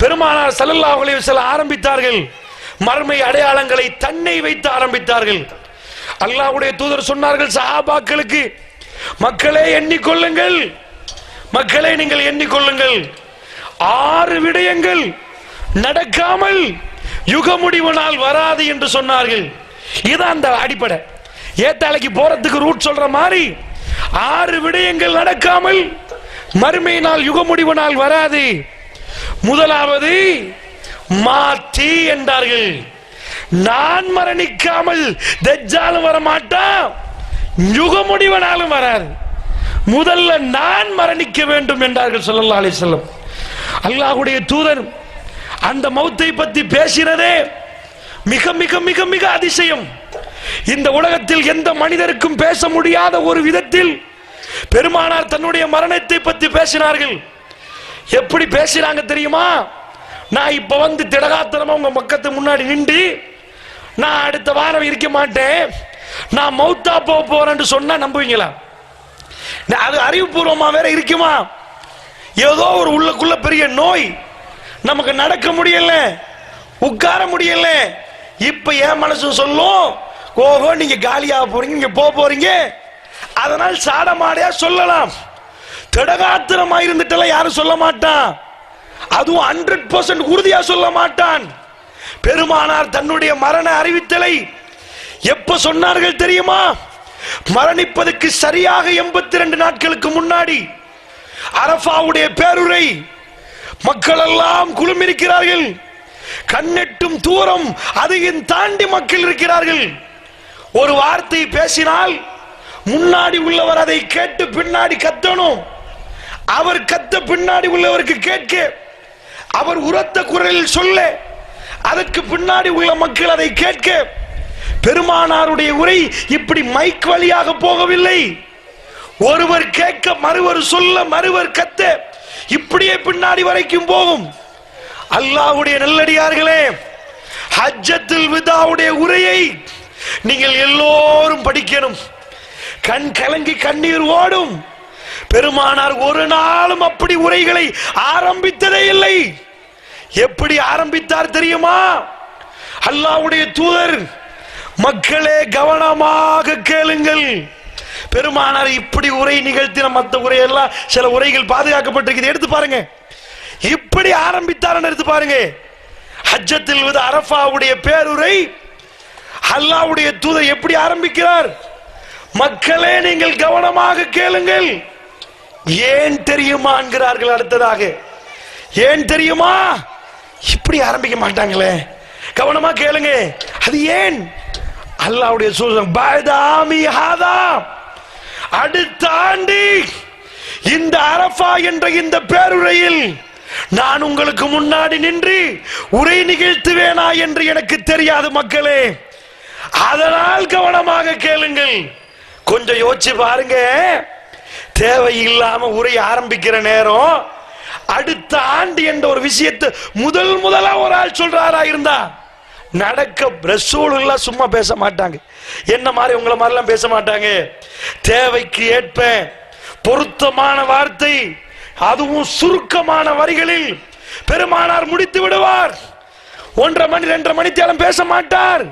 பெருமானார் சல்லல்லா அலைஹி வஸல்லம் ஆரம்பித்தார்கள். மர்மை அடையாளங்களை தன்னை வைத்து ஆரம்பித்தார்கள். அல்லாஹ்வுடைய தூதர் சொன்னார்கள் சஹாபாக்களுக்கு மக்களே எண்ணிக்கொள்ளுங்கள். மக்களே நீங்கள் எண்ணிக்கொள்ளுங்கள். ஆறு விடயங்கள் நடக்காமல் யுக முடிவு நாள் வராது என்று சொன்னார்கள். இதான் அந்த அடிப்படை. ஏத்தாலைக்கு போறதுக்கு ரூட் சொல்ற மாதிரி ஆறு விடயங்கள் நடக்காமல் மறுமை நாள் யுக முடிவு நாள் வராது. முதலாவது மாற்றி என்றார்கள். நான் மரணிக்காமல் தெஜாலும் வர மாட்டான் யுக வராது முதல்ல நான் மரணிக்க வேண்டும் என்றார்கள் சொல்லல்லா அலி வஸல்லம். அல்லாஹுடைய தூதர் அந்த மௌத்தை பத்தி பேசினதே மிக மிக மிக மிக அதிசயம். இந்த உலகத்தில் எந்த மனிதருக்கும் பேச முடியாத ஒரு விதத்தில் பெருமானார் தன்னுடைய மரணத்தை பத்தி பேசினார்கள். எப்படி பேசுறாங்க தெரியுமா? நான் இப்ப வந்து திடகாத்திரமா உங்க மக்கத்து முன்னாடி நின்று நான் அடுத்த வாரம் இருக்க மாட்டேன். நான் மௌத்தா போக போறேன்னு சொன்னா நம்புவீங்களா? அது அறிவுபூர்வமா வேற இருக்குமா? ஏதோ ஒரு உள்ளக்குள்ள பெரிய நோய். நமக்கு நடக்க முடியல. உட்கார முடியல. இப்ப என் மனசு சொல்லும் ஓஹோ நீங்க காலியாக போறீங்க நீங்க போக போறீங்க. அதனால் சாடமாடையா சொல்லலாம். திடகாத்திரமா இருந்துட்டெல்லாம் யாரும் சொல்ல மாட்டான் அதுவும் ஹண்ட்ரட் பர்சன்ட் உறுதியா சொல்ல மாட்டான் பெருமானார் தன்னுடைய மரண அறிவித்தலை எப்ப சொன்னார்கள் தெரியுமா? மரணிப்பதற்கு சரியாக எண்பத்தி ரெண்டு நாட்களுக்கு முன்னாடி அரபாவுடைய பேருரை மக்கள் எல்லாம் குழுமிருக்கிறார்கள். கண்ணெட்டும் தூரம் அதையும் தாண்டி மக்கள் இருக்கிறார்கள். ஒரு வார்த்தை பேசினால் முன்னாடி உள்ளவர் அதை கேட்டு பின்னாடி கத்தணும். அவர் கத்த பின்னாடி உள்ளவருக்கு கேட்க அவர் உரத்த குரலில் சொல்ல அதற்கு பின்னாடி உள்ள மக்கள் அதை கேட்க பெருமானாருடைய உரை இப்படி மைக் வழியாக போகவில்லை. ஒருவர் கேட்க மறுவர் சொல்ல மறுவர் கத்த இப்படியே பின்னாடி வரைக்கும் போகும். அல்லாஹ்வுடைய நல்லடியார்களே ஹஜ்ஜத்தில் விதாவுடைய உரையை நீங்கள் எல்லோரும் படிக்கணும். கண் கலங்கி கண்ணீர் ஓடும். பெருமானார் ஒரு நாளும் அப்படி உரைகளை ஆரம்பித்ததே இல்லை. எப்படி ஆரம்பித்தார் தெரியுமா? அல்லாஹ்வுடைய தூதர் மக்களே கவனமாக கேளுங்கள். பெருமானார் இப்படி உரை நிகழ்த்தின மற்ற உரையெல்லாம் சில உரைகள் பாதுகாக்கப்பட்டிருக்குது. எடுத்து பாருங்க. இப்படி ஆரம்பித்தார் எடுத்து பாருங்க. ஹஜ்ஜத்தில் வித அரஃபாவுடைய பேருரை. அல்லாவுடைய தூதர் எப்படி ஆரம்பிக்கிறார்? மக்களே நீங்கள் கவனமாக கேளுங்கள். ஏன் தெரியுமா என்கிறார்கள் அடுத்ததாக? ஏன் தெரியுமா? இப்படி ஆரம்பிக்க மாட்டாங்களே. கவனமா கேளுங்க. அது ஏன்? அல்லாவுடைய சூழ்நிலை பாதாமி ஹாதா அடுத்த ஆண்டு இந்த அரஃபா என்ற இந்த பேருரையில் நான் உங்களுக்கு முன்னாடி நின்று உரை நிகழ்த்துவேனா என்று எனக்கு தெரியாது மக்களே. அதனால் கவனமாக கேளுங்கள். கொஞ்சம் யோசிச்சு பாருங்க. தேவையில்லாம உரை ஆரம்பிக்கிற நேரம் அடுத்த ஆண்டு என்ற ஒரு விஷயத்தை முதல் முதலா ஒரு ஆள் சொல்றாரா இருந்தா நடக்க ரசூலுல்லா சும்மா பேச மாட்டாங்க. என்ன மாதிரி உங்களை மாதிரிலாம் பேச மாட்டாங்க? தேவைக்கு ஏற்ப பொருத்தமான வார்த்தை அதுவும் சுருக்கமான வரிகளில் பெருமானார் முடித்து விடுவார். ஒன்றரை மணி ரெண்டரை மணி தேலம் பேச மாட்டார்.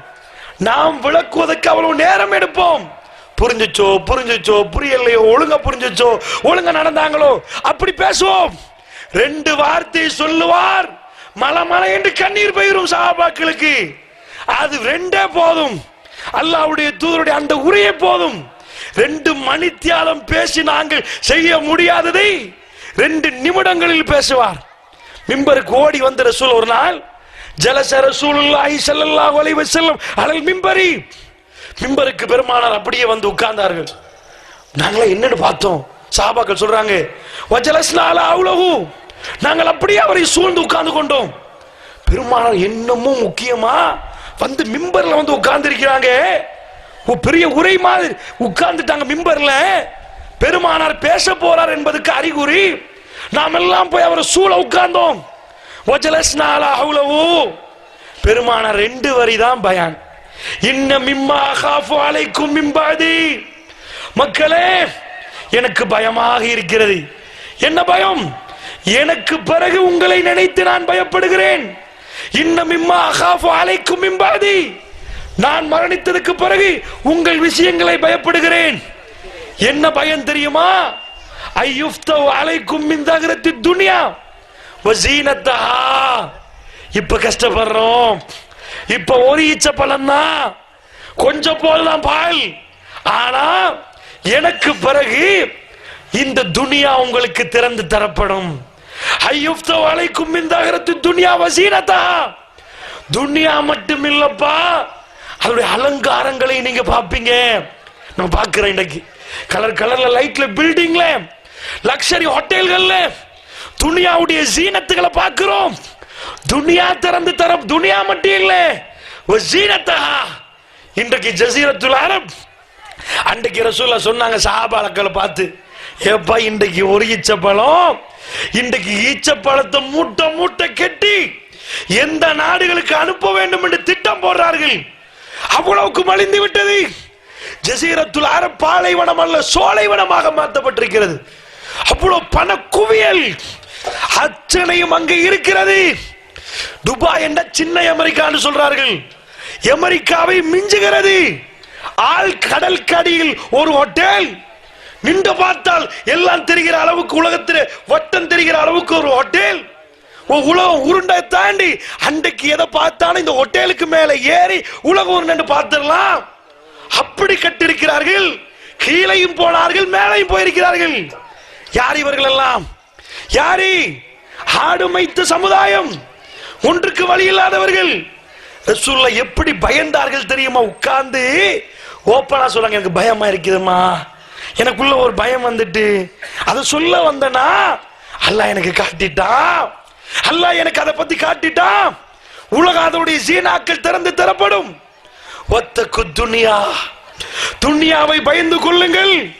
நாம் விளக்குவதற்கு அவ்வளவு நேரம் எடுப்போம். புரிஞ்சுச்சோ புரிஞ்சுச்சோ புரியலையோ ஒழுங்கா புரிஞ்சுச்சோ ஒழுங்கா நடந்தாங்களோ அப்படி பேசுவோம். ரெண்டு வார்த்தை சொல்லுவார். மலை மலை என்று கண்ணீர் பெயரும் சாபாக்களுக்கு அது ரெண்டே போதும். அல்லாஹ்வுடைய தூதருடைய அந்த உரையே போதும். ரெண்டு மணித்தியாலம் பேசி நாங்கள் செய்ய முடியாததை ரெண்டு நிமிடங்களில் பேசுவார். மிம்பருக்கு ஓடி வந்த ரசூல் ஒரு நாள் ஜலசர ரசூலுல்லாஹி ஸல்லல்லாஹு அலைஹி செல்லும் அலல் மிம்பரி மிம்பருக்கு பெருமானார் அப்படியே வந்து உட்கார்ந்தார்கள். நாங்களாம் என்னன்னு பார்த்தோம். சாபாக்கள் சொல்றாங்க வஜலஸ்னால அவ்வளவு நாங்கள் அப்படியே அவரை சூழ்ந்து உட்கார்ந்து கொண்டோம். பெருமானார் என்னமும் முக்கியமா வந்து மிம்பர்ல வந்து உட்கார்ந்து இருக்கிறாங்க பெரிய உரை மாதிரி உட்கார்ந்துட்டாங்க மிம்பர்ல. பெருமானார் பேச போறார் என்பதுக்கு அறிகுறி நாம் எல்லாம் போய் அவரை சூழ உட்கார்ந்தோம். பெருமானார் ரெண்டு வரி தான் பயான். இன்ன மிம்மா காஃபு அலைக்கும் மிம்பாதி. மக்களே எனக்கு பயமாக இருக்கிறது. என்ன பயம்? எனக்கு பிறகு உங்களை நினைத்து நான் பயப்படுகிறேன். இன்னும் இம்மா அகாஃபு அலைக்கும் மிம்பாதி. நான் மரணித்ததுக்கு பிறகு உங்கள் விஷயங்களை பயப்படுகிறேன். என்ன பயம் தெரியுமா? ஐயுஃப்தவ் அலைக்கும் மின் துனியா. வசீனத்தா இப்ப கஷ்டப்படுறோம். இப்ப ஒரு ஈச்ச பழம் தான் கொஞ்சம் போடலாம் பால். ஆனா எனக்கு பிறகு இந்த துனியா உங்களுக்கு திறந்து தரப்படும். ஐயுஃப்தவ் அலைக்கும் மின் துனியா வசீனத்தா துனியா மட்டும் இல்லப்பா அதோடைய அலங்காரங்களை நீங்க பாப்பீங்க நம்ம பார்க்கிறோம் இன்னைக்கு. கலர் கலர்ல லைட்ல பில்டிங்ல லக்ஸரி ஹோட்டல்கள்ல துனியாவுடைய சீனத்துகளை பார்க்கிறோம். துனியா திறந்து தரம். துனியா மட்டும் இல்லை. ஜீனத்தா. இன்றைக்கு ஜசீரத்துல் அரப். அன்றைக்கு ரசூல்லா சொன்னாங்க சஹாபாக்களை பார்த்து ஏப்பா இன்றைக்கு ஒரு ஈச்சப்பழம்? இன்றைக்கு ஈச்சப்பழத்தை மூட்டை மூட்டை கெட்டி எந்த நாடுகளுக்கு அனுப்ப வேண்டும் என்று திட்டம் போடுறார்கள். அவ்வளவுக்கு மலிந்து விட்டது. ஜசீரத்துல் அரப் பாலைவனம் அல்ல சோலைவனமாக மாற்றப்பட்டிருக்கிறது. அவ்வளவு பண குவியல் அச்சனையும் அங்கே இருக்கிறது. துபாய் என்ற சின்ன அமெரிக்கான்னு சொல்றார்கள். அமெரிக்காவை மிஞ்சுகிறது. ஆள் கடல் கடியில் ஒரு ஹோட்டல் நின்று பார்த்தால் எல்லாம் தெரிகிற அளவுக்கு உலகத்தில் வட்டம் தெரிகிற அளவுக்கு ஒரு ஹோட்டல் உலகம் உருண்டை தாண்டி அன்றைக்கு எதை பார்த்தாலும் இந்த ஹோட்டலுக்கு மேல ஏறி உலகம் உருண்டை பார்த்துடலாம். அப்படி கட்டிருக்கிறார்கள் கீழையும் போனார்கள் மேலையும் போயிருக்கிறார்கள். யார் இவர்கள் எல்லாம்? யாரி? ஆடுமைத்த சமுதாயம். ஒன்றுக்கு வழி இல்லாதவர்கள். ரசூல்லா எப்படி பயந்தார்கள் தெரியுமா? உட்கார்ந்து ஓப்பனா சொல்றாங்க எனக்கு பயமா இருக்குதுமா எனக்குள்ள ஒரு பயம் வந்துட்டு. அதை சொல்ல வந்தனா அல்லாஹ் எனக்கு காட்டிட்டான். அல்லாஹ் எனக்கு அதை பத்தி காட்டிட்டான். உலக அதோடைய சீனாக்கள் திறந்து தரப்படும். ஒத்தக்கு துனியா. துனியாவை பயந்து கொள்ளுங்கள்.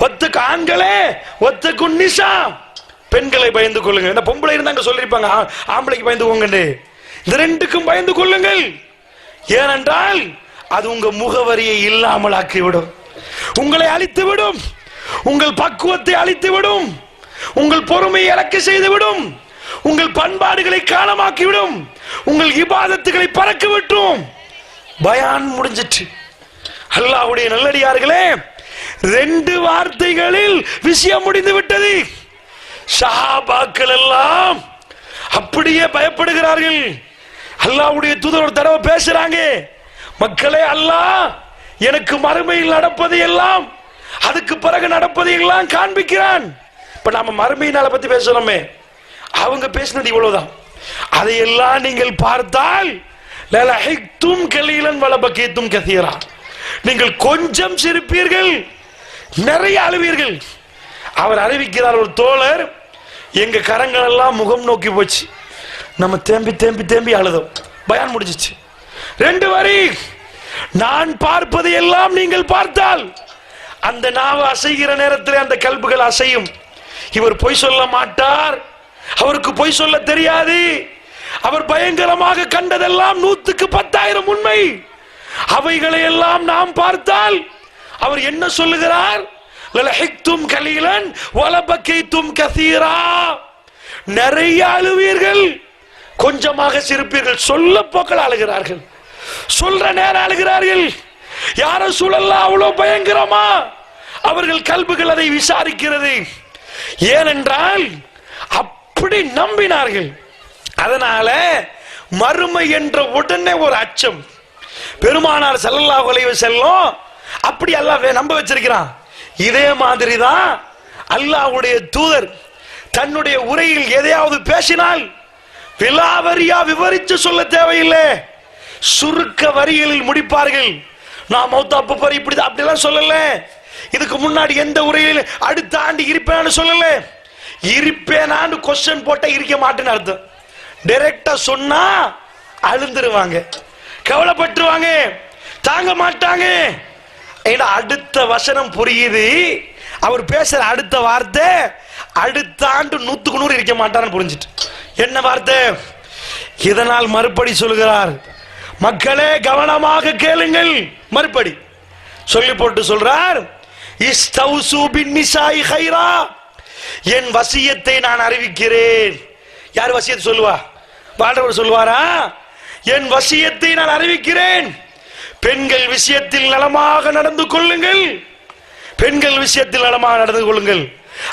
ஒத்தக்கு ஆண்களே ஒத்தக்கு நிஷா பெண்களை பயந்து கொள்ளுங்கள். என்ன பொம்பளை இருந்தாங்க சொல்லிருப்பாங்க ஆம்பளைக்கு பயந்து பயந்துக்கோங்க இந்த ரெண்டுக்கும் பயந்து கொள்ளுங்கள். ஏனென்றால் அது உங்க முகவரியை இல்லாமல் ஆக்கிவிடும். உங்களை அழித்து விடும் உங்கள் பக்குவத்தை அழித்து விடும் உங்கள் பொறுமையை இழக்க செய்து விடும் உங்கள் பண்பாடுகளை காணமாக்கிவிடும் உங்கள் இபாதத்துகளை பறக்க விட்டும் பயான் முடிஞ்சிட்டு அல்லாஹ்வுடைய நல்லடியார்களே ரெண்டு வார்த்தைகளில் விஷயம் முடிந்து விட்டது சஹாபாக்கள் எல்லாம் அப்படியே பயப்படுகிறார்கள். அல்லாவுடைய தூதர் ஒரு தடவை பேசுறாங்க மக்களே அல்லாஹ் எனக்கு மறுமையில் நடப்பது எல்லாம் அதுக்கு பிறகு நடப்பது எல்லாம் காண்பிக்கிறான். இப்ப நாம மறுமையினால பத்தி பேசணுமே. அவங்க பேசினது இவ்வளவுதான். அதையெல்லாம் நீங்கள் பார்த்தால் லலஹைத்தும் கலீலன் வலபகீத்தும் கசீரா. நீங்கள் கொஞ்சம் சிரிப்பீர்கள் நிறைய அழுவீர்கள். அவர் அறிவிக்கிறார் ஒரு தோழர் எங்க கரங்கள் எல்லாம் முகம் நோக்கி போச்சு. நம்ம தேம்பி தேம்பி தேம்பி அழுதோம். பயான் முடிஞ்சிச்சு. ரெண்டு வரி. நான் பார்ப்பதை எல்லாம் நீங்கள் பார்த்தால். அந்த நாவு அசைகிற நேரத்தில் அந்த கல்புகள் அசையும். இவர் பொய் சொல்ல மாட்டார். அவருக்கு பொய் சொல்ல தெரியாது. அவர் பயங்கரமாக கண்டதெல்லாம் நூத்துக்கு பத்தாயிரம் உண்மை. அவைகளை எல்லாம் நாம் பார்த்தால் அவர் என்ன சொல்லுகிறார்? லலஹிக்தும் கலீலன் வலபக்கைத்தும் கசீரா நிறைய அழுவீர்கள். கொஞ்சமாக சிரிப்பீர்கள். சொல்ல போக்கள் அழுகிறார்கள். சொல்ற நேரம் அழுகிறார்கள். யார சூழல்லாம் அவ்வளவு பயங்கரமா? அவர்கள் கல்புகள் அதை விசாரிக்கிறது. ஏனென்றால் அப்படி நம்பினார்கள். அதனால மறுமை என்ற உடனே ஒரு அச்சம். பெருமானார் செல்லல்லா அலைஹி செல்லும் அப்படி எல்லாம் வே- நம்ப வச்சிருக்கிறான். இதே மாதிரி தான் அல்லாஹ்வுடைய தூதர் தன்னுடைய உரையில் எதையாவது பேசினால் விலாவரியா விவரித்து சொல்ல தேவையில்லை. சுருக்க வரிகளில் முடிப்பார்கள். நான் மௌத்தா அப்ப இப்படி அப்படிலாம் சொல்லல. இதுக்கு முன்னாடி எந்த உரையில் அடுத்த ஆண்டு இருப்பேன்னு சொல்லல. இருப்பேனான்னு கொஸ்டின் போட்டா இருக்க மாட்டேன்னு அர்த்தம். டைரக்டா சொன்னா அழுந்துருவாங்க. கவலைப்பட்டுருவாங்க. தாங்க மாட்டாங்க. அடுத்த வசனம் புரியுது. அவர் பேசுற அடுத்த வார்த்தை அடுத்த ஆண்டு நூத்துக்கு நூறு இருக்க மாட்டாருன்னு புரிஞ்சிட்டு. என்ன வார்த்தை? இதனால் மறுபடி சொல்கிறார் மக்களே கவனமாக கேளுங்கள். மறுபடி சொல்லி போட்டு சொல்றார். ஹைரா. என் வசியத்தை நான் அறிவிக்கிறேன். யார் வசியத்தை சொல்லுவா? வாழ்றவர் சொல்லுவாரா? என் வசியத்தை நான் அறிவிக்கிறேன். பெண்கள் விஷயத்தில் நலமாக நடந்து கொள்ளுங்கள். பெண்கள் விஷயத்தில் நலமாக நடந்து கொள்ளுங்கள்.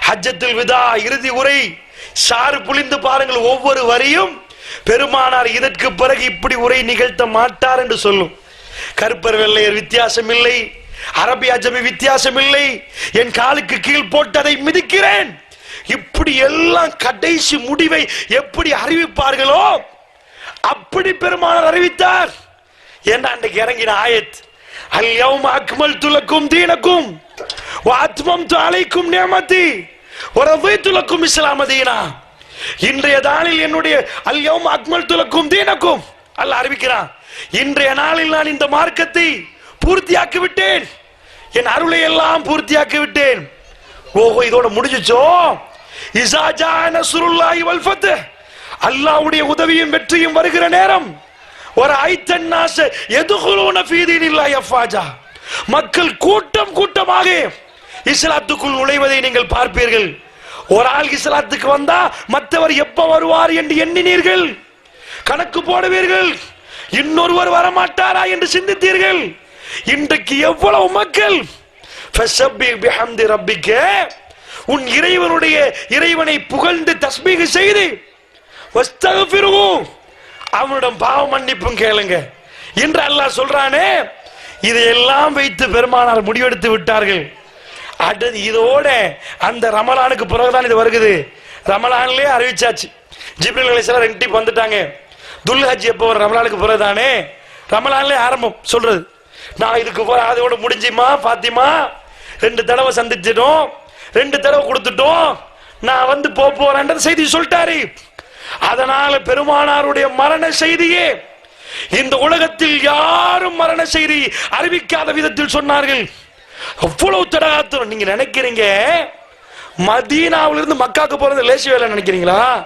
ஹஜ்ஜத்தில் விதா இறுதி உரை சாறு புளிந்து பாருங்கள் ஒவ்வொரு வரியும். பெருமானார் இதற்கு பிறகு இப்படி உரை நிகழ்த்த மாட்டார் என்று சொல்லும். கருப்பர் வெள்ளையர் வித்தியாசம் இல்லை அரபி அஜமி வித்தியாசம் இல்லை என் காலுக்கு கீழ் போட்டு அதை மிதிக்கிறேன். இப்படி எல்லாம் கடைசி முடிவை எப்படி அறிவிப்பார்களோ அப்படி பெருமானார் அறிவித்தார். ஏண்டா அன்றைக்கு இறங்கின ஆயத்? அல்யவும் அக்மல் துலக்கும் தீனக்கும் வாத்மம் நேமதி ஒரு உறவை துலக்கும் இஸ்லாமதீனா இன்றைய நாளில் என்னுடைய அல்யவும் அக்மல் துலக்கும் தீனக்கும் அல்ல அறிவிக்கிறான். இன்றைய நாளில் நான் இந்த மார்க்கத்தை பூர்த்தியாக்கி விட்டேன் என் அருளை எல்லாம் பூர்த்தியாக்கி விட்டேன் ஓஹோ இதோட முடிஞ்சிச்சோ? இசாஜா நசுருல்லாஹி வல்பத்து அல்லாவுடைய உதவியும் வெற்றியும் வருகிற நேரம் ஒரு ஐத்தன் நாச எதுகுலூன ஃபீதீனில்லாஹி அஃபாஜா மக்கள் கூட்டம் கூட்டமாக இஸ்லாத்துக்குள் நுழைவதை நீங்கள் பார்ப்பீர்கள். ஒரு ஆள் இஸ்லாத்துக்கு வந்தா மற்றவர் எப்ப வருவார் என்று எண்ணினீர்கள். கணக்கு போடுவீர்கள். இன்னொருவர் வரமாட்டாரா என்று சிந்தித்தீர்கள். இன்றைக்கு எவ்வளவு மக்கள்? உன் இறைவனுடைய இறைவனை புகழ்ந்து தஸ்மீக செய்து வஸ்தகபிருகு அவனிடம் பாவ மன்னிப்பும் கேளுங்க. என்று அல்லாஹ் சொல்றானே இதையெல்லாம் வைத்து பெருமானார் முடிவெடுத்து விட்டார்கள். அடுத்து இதோட அந்த ரமலானுக்கு பிறகுதான் இது வருகுது. ரமலான்லயே அறிவிச்சாச்சு. ஜிப்ரில் அலிஸ்லாம் ரெண்டு வந்துட்டாங்க. துல் ஹஜ் எப்போ ஒரு ரமலானுக்கு பிறகுதானே? ரமலான்லயே ஆரம்பம் சொல்றது. நான் இதுக்கு அதோட முடிஞ்சுமா பாத்திமா ரெண்டு தடவை சந்திச்சிட்டோம். ரெண்டு தடவை கொடுத்துட்டோம். நான் வந்து போக செய்தி சொல்லிட்டாரு. அதனால பெருமானாருடைய மரண செய்தியே இந்த உலகத்தில் யாரும் மரண செய்தி அறிவிக்காத விதத்தில் சொன்னார்கள். அவ்வளவு தடகாத்திரம். நீங்க நினைக்கிறீங்க? மதீனாவிலிருந்து மக்காக்கு போறது லேசி வேலை நினைக்கிறீங்களா?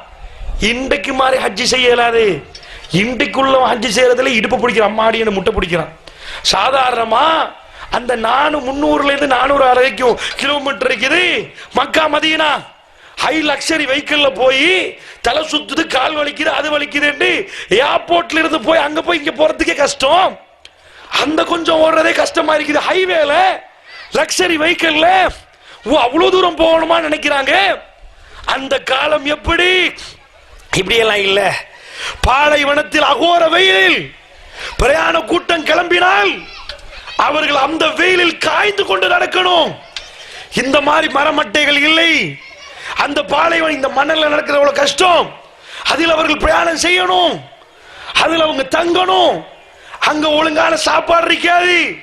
இன்றைக்கு மாதிரி ஹஜ்ஜி செய்ய இயலாது இன்றைக்குள்ள ஹஜ்ஜி செய்யறதுல இடுப்பு பிடிக்கிறான் அம்மாடின்னு முட்டை பிடிக்கிறான். சாதாரணமா அந்த நானு முன்னூறுல இருந்து நானூறு வரைக்கும் கிலோமீட்டர் இருக்குது. Mecca Medina. ஹை லக்ஸரி வெஹிக்கிள்ல போய் தலை சுத்துது கால் வலிக்குது அது வலிக்குதுன்னு ஏர்போர்ட்ல இருந்து போய் அங்க போய் இங்க போறதுக்கே கஷ்டம். அந்த கொஞ்சம் ஓடுறதே கஷ்டமா இருக்குது. ஹைவேல லக்ஸரி வெஹிக்கிள்ல ஓ அவ்வளவு தூரம் போகணுமா நினைக்கிறாங்க? அந்த காலம் எப்படி? இப்படி எல்லாம் இல்ல. பாலைவனத்தில் அகோர வெயிலில் பிரயாண கூட்டம் கிளம்பினால் அவர்கள் அந்த வெயிலில் காய்ந்து கொண்டு நடக்கணும். இந்த மாதிரி மரமட்டைகள் இல்லை. அந்த பாலைவன் இந்த மண்ணில் நடக்கிற எவ்வளவு கஷ்டம். அதில் அவர்கள் பிரயாணம் செய்யணும். அதில் அவங்க தங்கணும். அங்க ஒழுங்கான சாப்பாடு இருக்காது.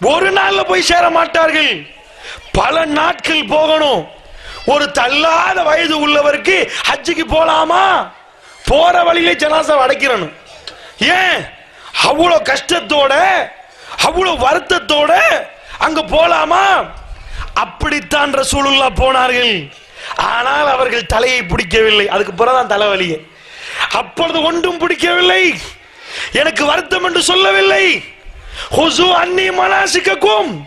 ஒரு நாள்ல போய் சேர மாட்டார்கள். பல நாட்கள் போகணும். ஒரு தள்ளாத வயது உள்ளவருக்கு ஹஜ்ஜுக்கு போலாமா? போற வழியிலே ஜனாசா அடைக்கிறணும். ஏன்? அவ்வளவு கஷ்டத்தோட அவ்வளவு வருத்தத்தோட அங்க போலாமா? அப்படித்தான் ரசூலுல்லா போனார்கள். ஆனால் அவர்கள் தலையை பிடிக்கவில்லை. அதுக்கு பிறகுதான் தலைவலியே. அப்பொழுது ஒன்றும் பிடிக்கவில்லை. எனக்கு வருத்தம் என்று சொல்லவில்லை. ஹுசு அன்னி மனாசிக்கக்கும்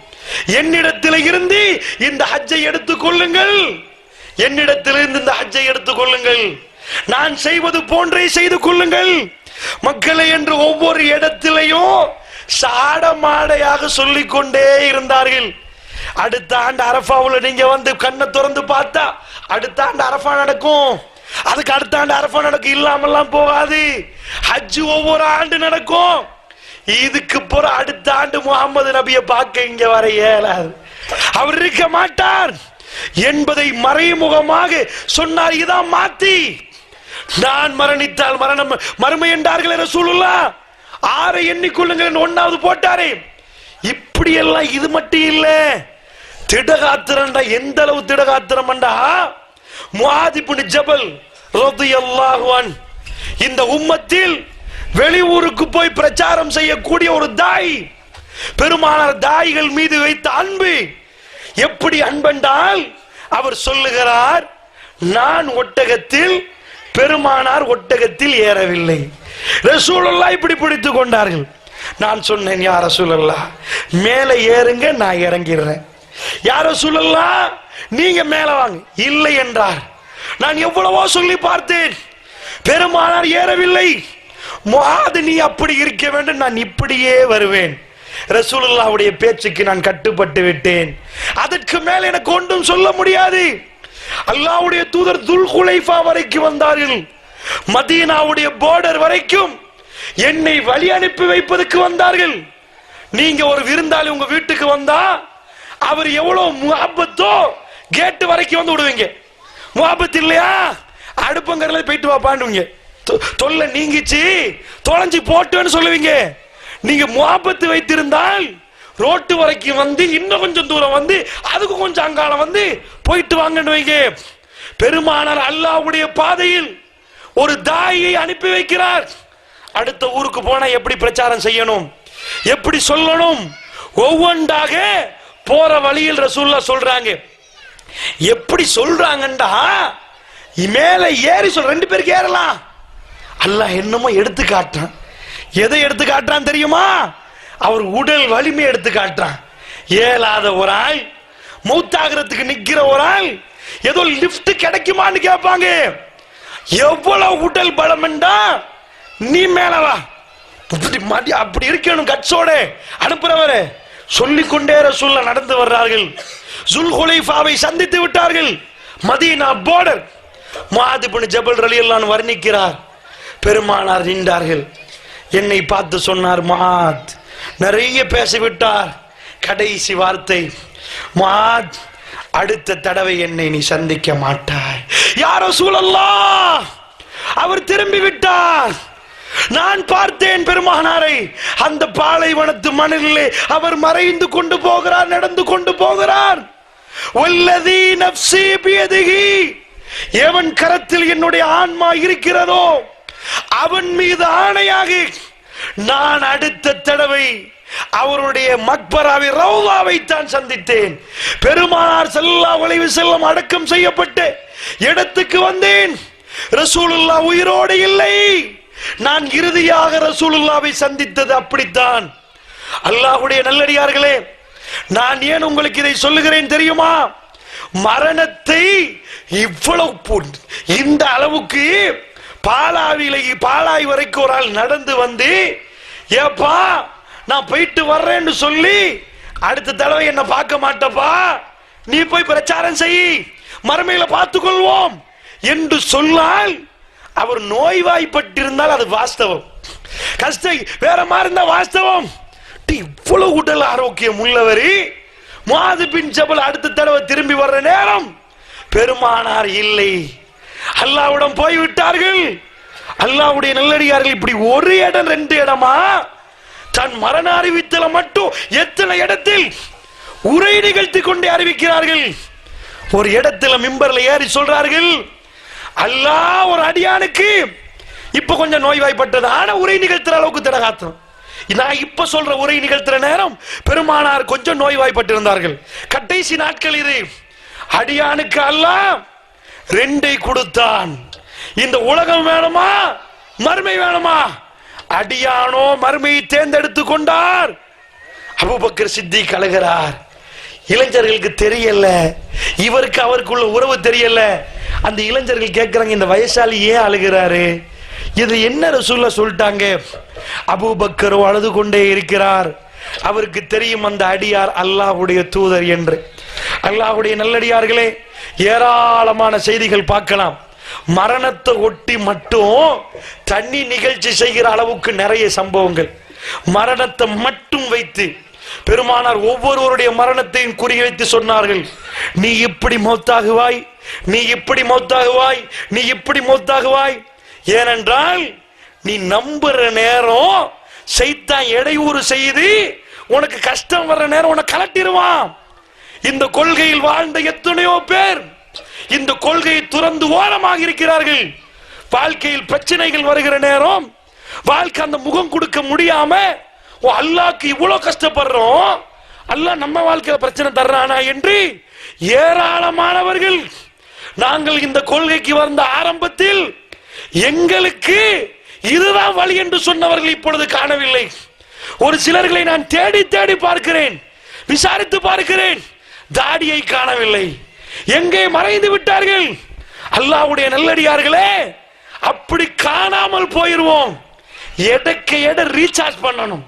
என்னிடத்தில் இருந்து இந்த ஹஜ்ஜை எடுத்துக் கொள்ளுங்கள். என்னிடத்தில் இருந்து இந்த ஹஜ்ஜை எடுத்துக் கொள்ளுங்கள். நான் செய்வது போன்றே செய்து கொள்ளுங்கள். மக்களை என்று ஒவ்வொரு இடத்திலையும் சாடமாடையாக சொல்லிக் கொண்டே இருந்தார்கள். அடுத்த ஆண்டு அரபாவுல நீங்க வந்து கண்ணை திறந்து பார்த்தா அடுத்த ஆண்டு அரபா நடக்கும். அதுக்கு அடுத்த ஆண்டு அரபா நடக்கும். இல்லாமல்லாம் போகாது. ஹஜ் ஒவ்வொரு ஆண்டு நடக்கும். இதுக்கு போற அடுத்த ஆண்டு முகமது நபியை பார்க்க இங்க வர இயலாது. அவர் இருக்க மாட்டார். என்பதை மறைமுகமாக சொன்னார். இதான் மாத்தி. நான் மரணித்தால் மரணம். மறுமை என்றார்கள் ரசூலுல்லா. ஆறை எண்ணிக்கொள்ளுங்கள் ஒன்னாவது போட்டாரே. இப்படி எல்லாம் இது மட்டும் இல்லை. திடகாத்திரண்டா எந்த அளவு திடகாத்திரம்டா முஹாதிபுனி ஜபல் ரலியல்லாஹு அன். இந்த உம்மத்தில் வெளியூருக்கு போய் பிரச்சாரம் செய்யக்கூடிய ஒரு தாய் பெருமானார் தாய்கள் மீது வைத்த அன்பு எப்படி அன்பென்றால் அவர் சொல்லுகிறார் நான் ஒட்டகத்தில் பெருமானார் ஒட்டகத்தில் ஏறவில்லை. ரசூலல்லா இப்படி பிடித்துக் கொண்டார்கள். நான் சொன்னேன் யார் ரசூலுல்லாஹ் மேலே ஏறுங்க நான் இறங்கிடுறேன். யார் ரசூலுல்லாஹ் நீங்க மேல வாங்க. இல்லை என்றார். நான் எவ்வளவோ சொல்லி பார்த்தேன். பெருமானார் ஏறவில்லை. முஆது நீ அப்படி இருக்க வேண்டும். நான் இப்படியே வருவேன். ரசூலுல்லாவுடைய பேச்சுக்கு நான் கட்டுப்பட்டு விட்டேன். அதற்கு மேல் எனக்கு ஒன்றும் சொல்ல முடியாது. அல்லாஹ்வுடைய தூதர் துல் குலைஃபா வரைக்கும் வந்தார்கள். மதீனாவுடைய போர்டர் வரைக்கும் என்னை வழி அனுப்பி வைப்பதற்கு வந்தார்கள். நீங்க ஒரு விருந்தாளி உங்க வீட்டுக்கு வந்தா அவர் எவ்வளவு முகப்பத்தோ கேட்டு வரைக்கும் வந்து விடுவீங்க. முகப்பத்து இல்லையா? அடுப்பங்கரில் போயிட்டு வாப்பாண்டுவீங்க தொ- தொல்லை நீங்கிச்சு. தொலைஞ்சு போட்டுன்னு சொல்லுவீங்க. நீங்க முகப்பத்து வைத்திருந்தால் ரோட்டு வரைக்கும் வந்து இன்னும் கொஞ்சம் தூரம் வந்து அதுக்கு கொஞ்சம் அங்காலம் வந்து போயிட்டு வாங்கன்னு வைங்க. பெருமானார் அல்லாஹ்வுடைய பாதையில் ஒரு தாயை அனுப்பி வைக்கிறார். அடுத்த ஊருக்கு போனா எப்படி பிரச்சாரம் செய்யணும்? எப்படி சொல்லணும்? ஒவ்வொன்றாக போற வழியில் ரசூல்லா சொல்றாங்க. எப்படி சொல்றாங்கண்டா? மேல ஏறி சொல் ரெண்டு பேருக்கு ஏறலாம். அல்லாஹ் என்னமோ எடுத்து காட்டுறான். எதை எடுத்து காட்டுறான் தெரியுமா? அவர் உடல் வலிமை எடுத்து காட்டுறான். ஏலாத ஒரு ஆள் மூத்தாகிறதுக்கு நிக்கிற ஒரு ஆள் ஏதோ லிப்ட் கிடைக்குமான்னு கேட்பாங்க. எவ்வளவு உடல் பலம் நீ மேலவா மாட்டி அப்படி இருக்கணும் கட்சோட அனுப்புறவரு. சொல்லிக்கொண்டே ரசூல்ல நடந்து வர்றார்கள். சுல் ஹுலைஃபாவை சந்தித்து விட்டார்கள். மதீனா மாது மாதிபின் ஜபல் ரலியல்லான் வர்ணிக்கிறார். பெருமானார் நின்றார்கள். என்னை பார்த்து சொன்னார் மாத். நிறைய பேசிவிட்டார். கடைசி வார்த்தை மாத் அடுத்த தடவை என்னை நீ சந்திக்க மாட்டாய். யாரோ சூழல்லா அவர் திரும்பி விட்டார் நான் பார்த்தேன் பெருமானாரை அந்த பாலைவனத்து மணலிலே அவர் மறைந்து கொண்டு போகிறார் நடந்து கொண்டு போகிறார். வல்லதி நப்சி பியதிகி எவன் கரத்தில் என்னுடைய ஆன்மா இருக்கிறதோ அவன் மீது ஆணையாக நான் அடுத்த தடவை அவருடைய மக்பராவை ரவுலாவை தான் சந்தித்தேன். பெருமானார் செல்லா அலைஹி செல்லம் அடக்கம் செய்யப்பட்டு இடத்துக்கு வந்தேன். ரசூலுல்லா உயிரோடு இல்லை. நான் இறுதியாக ரசூலுல்லாவை சந்தித்தது அப்படித்தான். அல்லாஹ்வுடைய நல்லடியார்களே நான் ஏன் உங்களுக்கு இதை சொல்லுகிறேன் தெரியுமா? மரணத்தை இவ்வளவு இந்த அளவுக்கு பாலாவில பாலாய் வரைக்கும் ஒரு ஆள் நடந்து வந்து ஏப்பா நான் போயிட்டு வர்றேன்னு சொல்லி அடுத்த தடவை என்ன பார்க்க மாட்டப்பா. நீ போய் பிரச்சாரம் செய். மறுமையில பார்த்துக் கொள்வோம் என்று சொன்னால் அவர் நோய்வாய்ப்பட்டிருந்தால் அது வாஸ்தவம். கஷ்டம் வேற மாதிரி இருந்தா வாஸ்தவம். இவ்வளவு உடல் ஆரோக்கியம் உள்ளவரி மாது பின் ஜபல் அடுத்த தடவை திரும்பி வர்ற நேரம் பெருமானார் இல்லை. அல்லாவுடன் போய் விட்டார்கள் அல்லாவுடைய நல்லடியார்கள் இப்படி ஒரு இடம் ரெண்டு இடமா? தன் மரண அறிவித்தல மட்டும் எத்தனை இடத்தில் உரை நிகழ்த்தி கொண்டே அறிவிக்கிறார்கள்? ஒரு இடத்துல மிம்பர்ல ஏறி சொல்றார்கள் அல்லா ஒரு அடியானுக்கு இப்ப கொஞ்சம் நோய்வாய்ப்பட்டது. ஆனா உரை நிகழ்த்துற அளவுக்கு திடகாத்தம் நான் இப்ப சொல்ற உரை நிகழ்த்துற நேரம் பெருமானார் கொஞ்சம் நோய்வாய்ப்பட்டிருந்தார்கள். கடைசி நாட்கள் இது. அடியானுக்கு அல்ல ரெண்டை கொடுத்தான். இந்த உலகம் வேணுமா? மறுமை வேணுமா? அடியானோ மறுமையை தேர்ந்தெடுத்து கொண்டார். அபுபக்கர் சித்தி கலகிறார் இளைஞர்களுக்கு தெரியல. இவருக்கு அவருக்குள்ள உறவு தெரியல. அந்த இளைஞர்கள் கேட்கிறாங்க இந்த வயசாளி ஏன் அழுகிறாரு? இது என்ன ரசூல்லா சொல்லிட்டாங்க? அபூபக்கரோ அழுது கொண்டே இருக்கிறார். அவருக்கு தெரியும் அந்த அடியார் அல்லாஹ்வுடைய தூதர் என்று. அல்லாஹ்வுடைய நல்லடியார்களே ஏராளமான செய்திகள் பார்க்கலாம். மரணத்தை ஒட்டி மட்டும் தண்ணி நிகழ்ச்சி செய்கிற அளவுக்கு நிறைய சம்பவங்கள். மரணத்தை மட்டும் வைத்து பெருமானார் ஒவ்வொருவருடைய மரணத்தையும் குறிவைத்து சொன்னார்கள். நீ இப்படி மௌத்தாகுவாய் நீ இப்படி மௌத்தாகுவாய் நீ இப்படி மௌத்தாகுவாய். ஏனென்றால் நீ நம்புற நேரம் செய்தான் இடையூறு செய்து உனக்கு கஷ்டம் வர்ற நேரம் உனக்கு கலட்டிடுவான் இந்த கொள்கையில் வாழ்ந்த எத்தனையோ பேர் இந்த கொள்கையை துறந்து ஓரமாக இருக்கிறார்கள். வாழ்க்கையில் பிரச்சனைகள் வருகிற நேரம் வாழ்க்கை அந்த முகம் கொடுக்க முடியாம ஓ அல்லாக்கு இவ்வளவு கஷ்டப்படுறோம்? அல்லாஹ் நம்ம வாழ்க்கையில பிரச்சனை தர்றானா என்று ஏராளமானவர்கள் நாங்கள் இந்த கொள்கைக்கு வந்த ஆரம்பத்தில் எங்களுக்கு இதுதான் வழி என்று சொன்னவர்கள் இப்பொழுது காணவில்லை. ஒரு சிலர்களை நான் தேடி தேடி பார்க்கிறேன் விசாரித்து பார்க்கிறேன் தாடியை காணவில்லை. எங்கே மறைந்து விட்டார்கள்? அல்லாஹ்வுடைய நல்லடியார்களே அப்படி காணாமல் போயிருவோம். எடைக்கு எடை ரீசார்ஜ் பண்ணணும்.